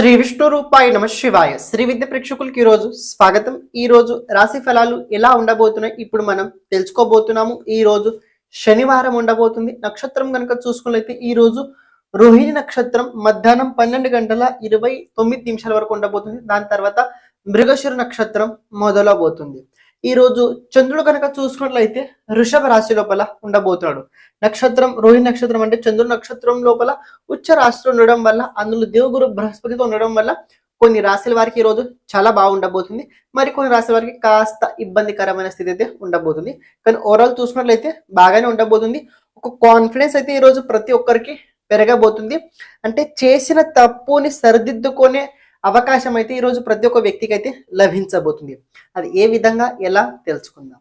శ్రీ విష్ణు రూపాయ నమ శివాయ. శ్రీ విద్య ప్రేక్షకులకి ఈ రోజు స్వాగతం. ఈ రోజు రాశి ఫలాలు ఎలా ఉండబోతున్నాయి? ఇప్పుడు మనం తెలుసుకోబోతున్నాము. ఈ రోజు శనివారం ఉండబోతుంది. నక్షత్రం కనుక చూసుకున్నట్లయితే ఈ రోజు రోహిణి నక్షత్రం మధ్యాహ్నం పన్నెండు గంటల ఇరవై తొమ్మిది నిమిషాల వరకు ఉండబోతుంది. దాని తర్వాత మృగశిర నక్షత్రం మొదలవబోతుంది ఈ రోజు చంద్రుడు కనుక చూసుకున్నట్లయితే వృషభ రాశి లోపల ఉండబోతున్నాడు. నక్షత్రం రోహిణి నక్షత్రం అంటే చంద్రుడు నక్షత్రం లోపల ఉచ్చ రాశిలో ఉండడం వల్ల అందులో దేవగురు బృహస్పతితో ఉండడం వల్ల కొన్ని రాశుల వారికి ఈ రోజు చాలా బాగుండబోతుంది మరి కొన్ని రాశుల వారికి కాస్త ఇబ్బందికరమైన స్థితి అయితే ఉండబోతుంది. కానీ ఓవరాల్ చూసినట్లయితే బాగానే ఉండబోతుంది. ఒక కాన్ఫిడెన్స్ అయితే ఈ రోజు ప్రతి ఒక్కరికి పెరగబోతుంది. అంటే చేసిన తప్పుని సరిదిద్దుకునే అవకాశం అయితే ఈ రోజు ప్రతి ఒక్క వ్యక్తికి అయితే లభించబోతుంది. అది ఏ విధంగా ఎలా తెలుసుకుందాం.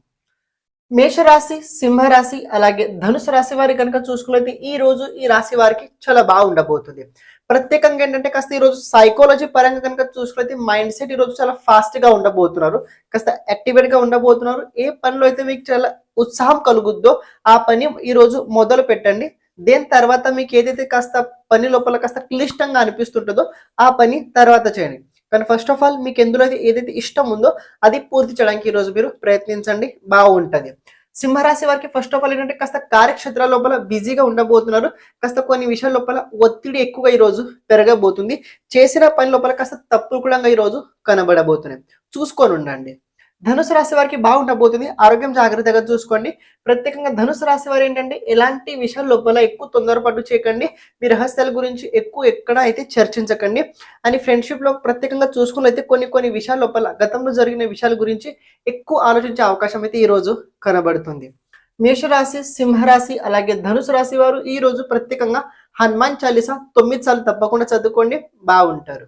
మేషరాశి సింహరాశి అలాగే ధనుసు రాశి వారి కనుక చూసుకున్నైతే ఈ రోజు ఈ రాశి వారికి చాలా బాగుండబోతుంది ప్రత్యేకంగా ఏంటంటే కాస్త ఈ రోజు సైకాలజీ పరంగా కనుక చూసుకున్నైతే మైండ్ సెట్ ఈ రోజు చాలా ఫాస్ట్గా ఉండబోతున్నారు. కాస్త యాక్టివేట్గా ఉండబోతున్నారు. ఏ పనిలో అయితే మీకు చాలా ఉత్సాహం కలుగుద్దో ఆ పని ఈ రోజు మొదలు పెట్టండి దేని తర్వాత మీకు ఏదైతే కాస్త పని లోపల కాస్త క్లిష్టంగా అనిపిస్తుంటుందో ఆ పని తర్వాత చేయండి. కానీ ఫస్ట్ ఆఫ్ ఆల్ మీకు ఎందులో ఏదైతే ఇష్టం ఉందో అది పూర్తి చేయడానికి ఈ రోజు మీరు ప్రయత్నించండి. బాగుంటది. సింహరాశి వారికి ఫస్ట్ ఆఫ్ ఆల్ ఏంటంటే కాస్త కార్యక్షేత్ర లోపల బిజీగా ఉండబోతున్నారు. కాస్త కొన్ని విషయాల లోపల ఒత్తిడి ఎక్కువగా ఈ రోజు పెరగబోతుంది. చేసిన పని లోపల కాస్త తప్పులు కూడా ఈ రోజు కనబడబోతున్నాయి. చూసుకొని ఉండండి. ధనుసు రాశి వారికి బాగుండబోతుంది. ఆరోగ్యం జాగ్రత్తగా చూసుకోండి. ప్రత్యేకంగా ధనుసు రాశి వారు ఏంటంటే ఎలాంటి విషయాల లోపల ఎక్కువ తొందరపాటు చేయకండి. మీ రహస్యాల గురించి ఎక్కువ ఎక్కడ అయితే చర్చించకండి. అని ఫ్రెండ్షిప్లో ప్రత్యేకంగా చూసుకున్నైతే కొన్ని కొన్ని విషయాల లోపల గతంలో జరిగిన విషయాల గురించి ఎక్కువ ఆలోచించే అవకాశం అయితే ఈ రోజు కనబడుతుంది. మేషరాశి సింహరాశి అలాగే ధనుసు రాశి వారు ఈ రోజు ప్రత్యేకంగా హనుమాన్ చాలీసా తొమ్మిది సార్లు తప్పకుండా చదువుకోండి. బాగుంటారు.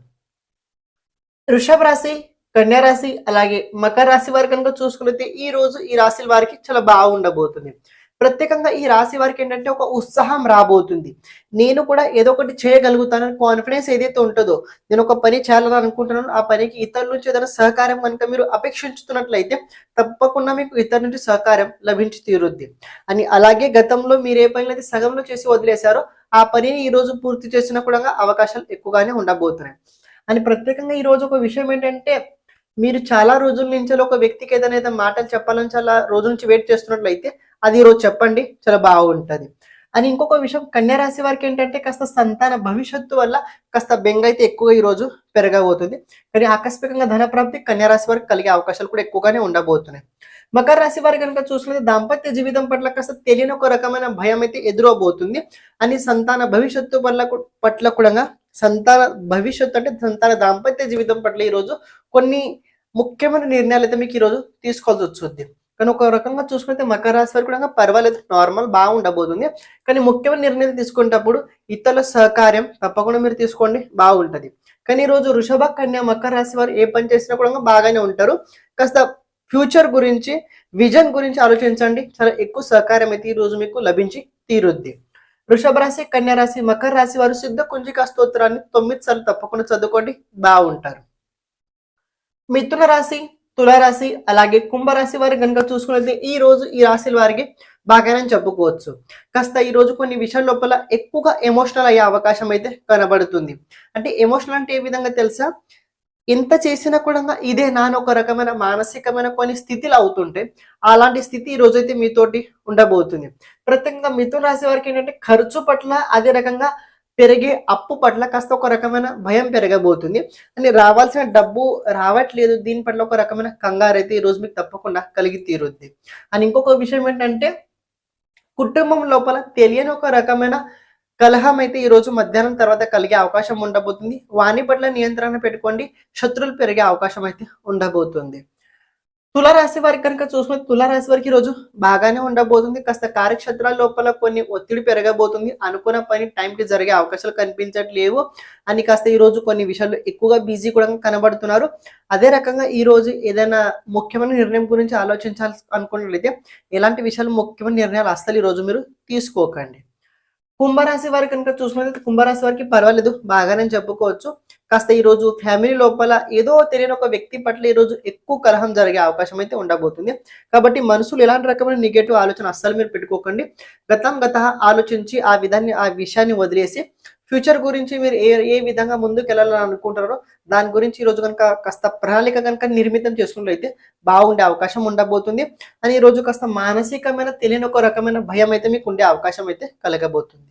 వృషభ రాశి కన్యా రాశి అలాగే మకర రాశి వారి కనుక చూసుకున్నట్లయితే ఈ రోజు ఈ రాశి వారికి చాలా బాగుండబోతుంది. ప్రత్యేకంగా ఈ రాశి వారికి ఏంటంటే ఒక ఉత్సాహం రాబోతుంది. నేను కూడా ఏదో ఒకటి చేయగలుగుతానని కాన్ఫిడెన్స్ ఏదైతే ఉంటుందో నేను ఒక పని చేయాలని అనుకుంటున్నాను ఆ పనికి ఇతరుల నుంచి ఏదైనా సహకారం కనుక మీరు అపేక్షించుతున్నట్లయితే తప్పకుండా మీకు ఇతరుల నుంచి సహకారం లభించి తీరుద్ది. అని అలాగే గతంలో మీరు ఏ పని అయితే సగంలో చేసి వదిలేశారో ఆ పనిని ఈ రోజు పూర్తి చేసినా కూడా అవకాశాలు ఎక్కువగానే ఉండబోతున్నాయి. అని ప్రత్యేకంగా ఈ రోజు ఒక విషయం ఏంటంటే మీరు చాలా రోజుల నుంచి ఒక వ్యక్తికి ఏదైనా ఏదైనా మాటలు చెప్పాలని చాలా రోజు నుంచి వెయిట్ చేస్తున్నట్లయితే అది ఈ రోజు చెప్పండి చాలా బాగుంటది. అని ఇంకొక విషయం కన్యా రాశి వారికి ఏంటంటే కాస్త సంతాన భవిష్యత్తు వల్ల కాస్త బెంగ అయితే ఎక్కువ ఈ రోజు పెరగబోతుంది. కానీ ఆకస్మికంగా ధన ప్రాప్తి కన్యా రాశి వారికి కలిగే అవకాశాలు కూడా ఎక్కువగానే ఉండబోతున్నాయి. మకర రాశి వారి కనుక చూసుకుంటే దాంపత్య జీవితం పట్ల కాస్త తెలియని ఒక రకమైన భయం అయితే ఎదురవబోతుంది. అని సంతాన భవిష్యత్తు వల్ల పట్ల కూడా సంతాన భవిష్యత్తు అంటే సంతాన దాంపత్య జీవితం పట్ల ఈ రోజు కొన్ని ముఖ్యమైన నిర్ణయాలు అయితే మీకు ఈ రోజు తీసుకోవాల్సి వచ్చింది. కానీ ఒక రకంగా చూసుకుంటే మకర రాశి వారు కూడా పర్వాలేదు నార్మల్ బాగుండబోతుంది. కానీ ముఖ్యమైన నిర్ణయాలు తీసుకునేటప్పుడు ఇతరుల సహకార్యం తప్పకుండా మీరు తీసుకోండి బాగుంటది. కానీ ఈ రోజు వృషభ కన్యా మకర రాశి వారు ఏ పని చేసినా కూడా బాగానే ఉంటారు. కాస్త ఫ్యూచర్ గురించి విజన్ గురించి ఆలోచించండి. చాలా ఎక్కువ సహకారం అయితే ఈ రోజు మీకు లభించి తీరుద్ది. వృషభ రాశి కన్యా రాశి మకర రాశి వారు సిద్ధ కుంజికా స్తోత్రాన్ని తొమ్మిది సార్లు తప్పకుండా చదువుకోండి. బాగుంటారు మిథున రాశి తులారాశి అలాగే కుంభరాశి వారి కనుక చూసుకున్నది ఈ రోజు ఈ రాశుల వారికి బాగానే చెప్పుకోవచ్చు. కాస్త ఈ రోజు కొన్ని విషయాల లోపల ఎక్కువగా ఎమోషనల్ అయ్యే అవకాశం అయితే కనబడుతుంది. అంటే ఎమోషనల్ అంటే ఏ విధంగా తెలుసా? ఎంత చేసినా కూడా ఇదే నాన్న ఒక రకమైన మానసికమైన కొన్ని స్థితిలు అవుతుంటే అలాంటి స్థితి ఈ రోజైతే మీతోటి ఉండబోతుంది. ప్రత్యేకంగా మిథున రాశి వారికి ఏంటంటే ఖర్చు పట్ల అదే రకంగా పెరిగే అప్పు పట్ల కాస్త ఒక రకమైన భయం పెరగబోతుంది. అని రావాల్సిన డబ్బు రావట్లేదు దీని పట్ల ఒక రకమైన కంగారు అయితే ఈ రోజు మీకు తప్పకుండా కలిగి తీరుద్ది. అని ఇంకొక విషయం ఏంటంటే కుటుంబం లోపల తెలియని ఒక రకమైన కలహం అయితే ఈ రోజు మధ్యాహ్నం తర్వాత కలిగే అవకాశం ఉండబోతుంది. వాణి పట్ల నియంత్రణ పెట్టుకోండి శత్రువులు పెరిగే అవకాశం అయితే ఉండబోతుంది. తులారాశి వారికి కనుక చూసుకుంటే తులారాశి వారికి ఈరోజు రోజు బాగానే ఉండబోతుంది. కాస్త కార్యక్షేత్రాల లోపల కొన్ని ఒత్తిడి పెరగబోతుంది. అనుకున్న పని టైంకి జరిగే అవకాశాలు కనిపించట్లేవు. అని కాస్త ఈ రోజు కొన్ని విషయాలు ఎక్కువగా బిజీ కూడా కనబడుతున్నారు. అదే రకంగా ఈ రోజు ఏదైనా ముఖ్యమైన నిర్ణయం గురించి ఆలోచించాలి అనుకున్నట్లయితే ఎలాంటి విషయాలు ముఖ్యమైన నిర్ణయాలు అస్సలు ఈ రోజు మీరు తీసుకోకండి. కుంభరాశి వారి కనుక చూసుకున్నట్లయితే కుంభరాశి వారికి పర్వాలేదు. బాగానే చెప్పుకోవచ్చు. కాస్త ఈ రోజు ఫ్యామిలీ లోపల ఏదో తెలియని ఒక వ్యక్తి పట్ల ఈ రోజు ఎక్కువ కలహం జరిగే అవకాశం అయితే ఉండబోతుంది. కాబట్టి మనుషులు ఎలాంటి రకమైన నెగటివ్ ఆలోచన అస్సలు మీరు పెట్టుకోకండి. గతం గత ఆలోచించి ఆ విధాన్ని ఆ విషయాన్ని వదిలేసి ఫ్యూచర్ గురించి మీరు ఏ ఏ విధంగా ముందుకు వెళ్ళాలని అనుకుంటారో దాని గురించి ఈ రోజు కనుక కాస్త ప్రణాళిక కనుక నిర్మితం చేసుకున్నట్లయితే బాగుండే అవకాశం ఉండబోతుంది. అని ఈ రోజు కాస్త మానసికమైన తెలియని ఒక రకమైన భయం అయితే మీకు ఉండే అవకాశం అయితే కలగబోతుంది.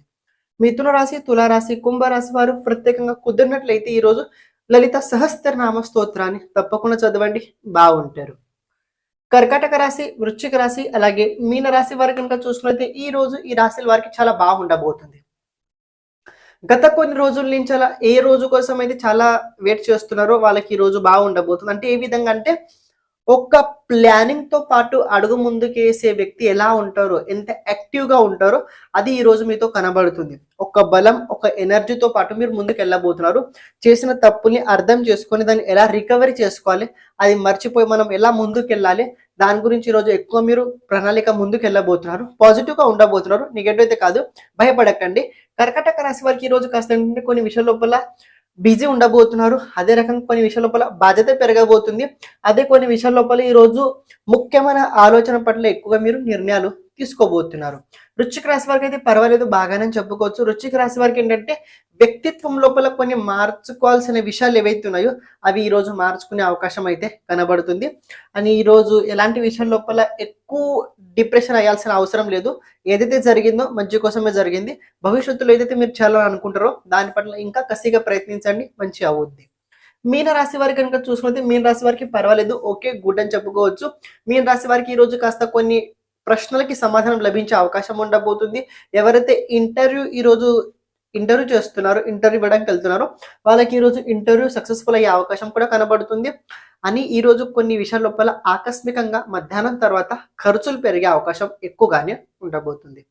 మిథున రాశి తులారాశి కుంభరాశి వారు ప్రత్యేకంగా కుదిరినట్లయితే ఈ రోజు లలిత సహస్రనామ స్తోత్రాన్ని తప్పకుండా చదవండి. బాగుంటారు. కర్కాటక రాశి వృశ్చిక రాశి అలాగే మీన రాశి వారు కనుక చూసుకున్నట్లయితే ఈ రోజు ఈ రాశుల వారికి చాలా బాగుండబోతుంది. గత కొన్ని రోజుల నుంచి అలా ఏ రోజు కోసం అయితే చాలా వెయిట్ చేస్తున్నారో వాళ్ళకి ఈ రోజు బాగుండబోతుంది. అంటే ఏ విధంగా అంటే ఒక్క ప్లానింగ్తో పాటు అడుగు ముందుకు వేసే వ్యక్తి ఎలా ఉంటారో ఎంత యాక్టివ్గా ఉంటారో అది ఈరోజు మీతో కనబడుతుంది. ఒక బలం ఒక ఎనర్జీతో పాటు మీరు ముందుకు వెళ్ళబోతున్నారు చేసిన తప్పుల్ని అర్థం చేసుకొని దాన్ని ఎలా రికవరీ చేసుకోవాలి అది మర్చిపోయి మనం ఎలా ముందుకు వెళ్ళాలి దాని గురించి ఈరోజు రోజు ఎక్కువ మీరు ప్రణాళిక ముందుకు వెళ్ళబోతున్నారు పాజిటివ్గా ఉండబోతున్నారు. నెగటివ్ అయితే కాదు. భయపడకండి. కర్కటక రాశి వారికి ఈ రోజు కాస్త కొన్ని విషయాల లోపల బిజీ ఉండబోతున్నారు. అదే రకంగా కొన్ని విషయాల లోపల బాధ్యత పెరగబోతుంది. అదే కొన్ని విషయాల లోపల ఈ రోజు ముఖ్యమైన ఆలోచన పట్ల ఎక్కువగా మీరు నిర్ణయాలు తీసుకోబోతున్నారు. వృశ్చిక రాశి వారికి అయితే పర్వాలేదు బాగానే చెప్పుకోవచ్చు. వృశ్చిక రాశి వారికి ఏంటంటే వ్యక్తిత్వం లోపల కొన్ని మార్చుకోవాల్సిన విషయాలు ఏవైతే ఉన్నాయో అవి ఈ రోజు మార్చుకునే అవకాశం అయితే కనబడుతుంది. అని ఈ రోజు ఎలాంటి విషయం లోపల ఎక్కువ డిప్రెషన్ అయ్యాల్సిన అవసరం లేదు. ఏదైతే జరిగిందో మంచి కోసమే జరిగింది. భవిష్యత్తులో ఏదైతే మీరు చేయాలని అనుకుంటారో దాని పట్ల ఇంకా కసిగా ప్రయత్నించండి. మంచి అవుద్ది. మీన రాశి వారి కనుక చూసుకుంటే మీన రాశి వారికి పర్వాలేదు. ఓకే గుడ్ అని చెప్పుకోవచ్చు. మీన రాశి వారికి ఈ రోజు కాస్త కొన్ని ప్రశ్నలకి సమాధానం లభించే అవకాశం ఉండబోతుంది. ఎవరైతే ఇంటర్వ్యూ ఈ రోజు ఇంటర్వ్యూ చేస్తున్నారు ఇంటర్వ్యూ ఇవ్వడానికి వెళ్తున్నారు. వాళ్ళకి ఈ రోజు ఇంటర్వ్యూ సక్సెస్ఫుల్ అయ్యే అవకాశం కూడా కనబడుతుంది. అని ఈ రోజు కొన్ని విషయాల లోపల ఆకస్మికంగా మధ్యాహ్నం తర్వాత ఖర్చులు పెరిగే అవకాశం ఎక్కువగానే ఉండబోతుంది.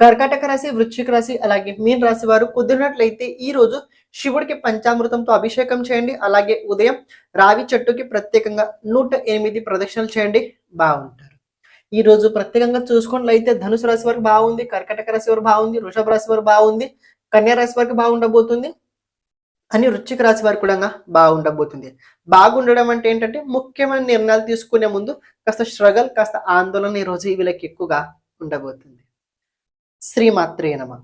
కర్కాటక రాశి వృశ్చిక రాశి అలాగే మీన్ రాశి వారు కుదిరినట్లయితే ఈ రోజు శివుడికి పంచామృతంతో అభిషేకం చేయండి. అలాగే ఉదయం రావి చెట్టుకి ప్రత్యేకంగా నూట ఎనిమిది ప్రదక్షిణలు చేయండి. బాగుంటారు. ఈ రోజు ప్రత్యేకంగా చూసుకున్నట్లయితే ధనుసు రాశి వారు బాగుంది కర్కాటక రాశి వారు బాగుంది వృషభ రాశి వారు బాగుంది. కన్యా రాశి వారికి బాగుండబోతుంది. అని వృశ్చిక రాశి వారికి కూడా బాగుండబోతుంది. బాగుండడం అంటే ఏంటంటే ముఖ్యమైన నిర్ణయాలు తీసుకునే ముందు కాస్త స్ట్రగల్ కాస్త ఆందోళన ఈరోజు రోజు వీళ్ళకి ఎక్కువగా ఉండబోతుంది. శ్రీమాత్రేనమా